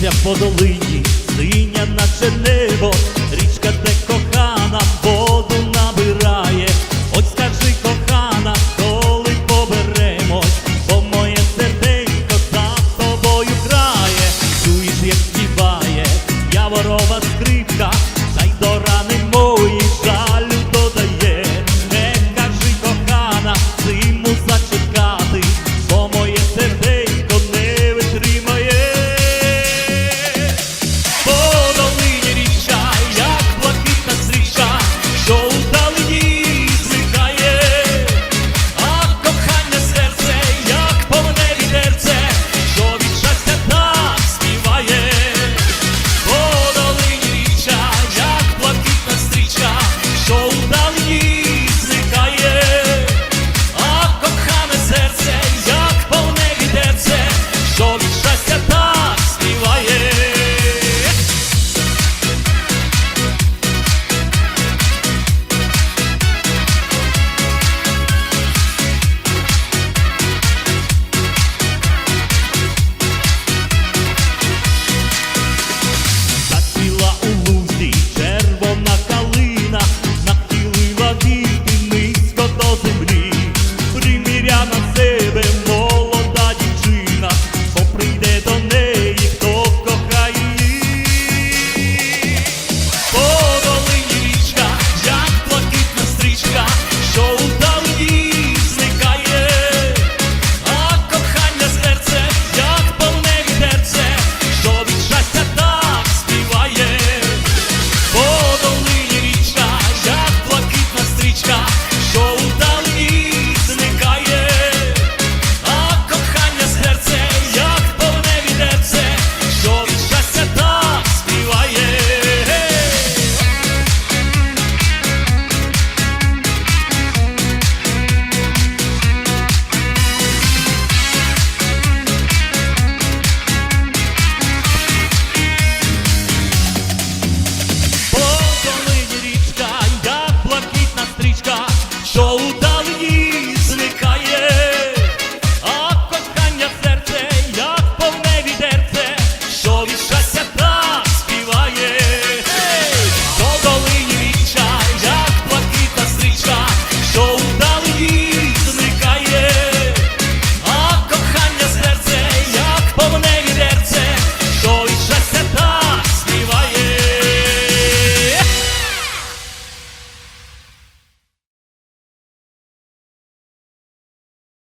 Пісня по долині, синя, наче небо, річка де кохана, воду набирає, Ось скажи кохана, коли поберемось, бо моє серденько за тобою грає, чуєш, як співає, яворова скрипка. Siriano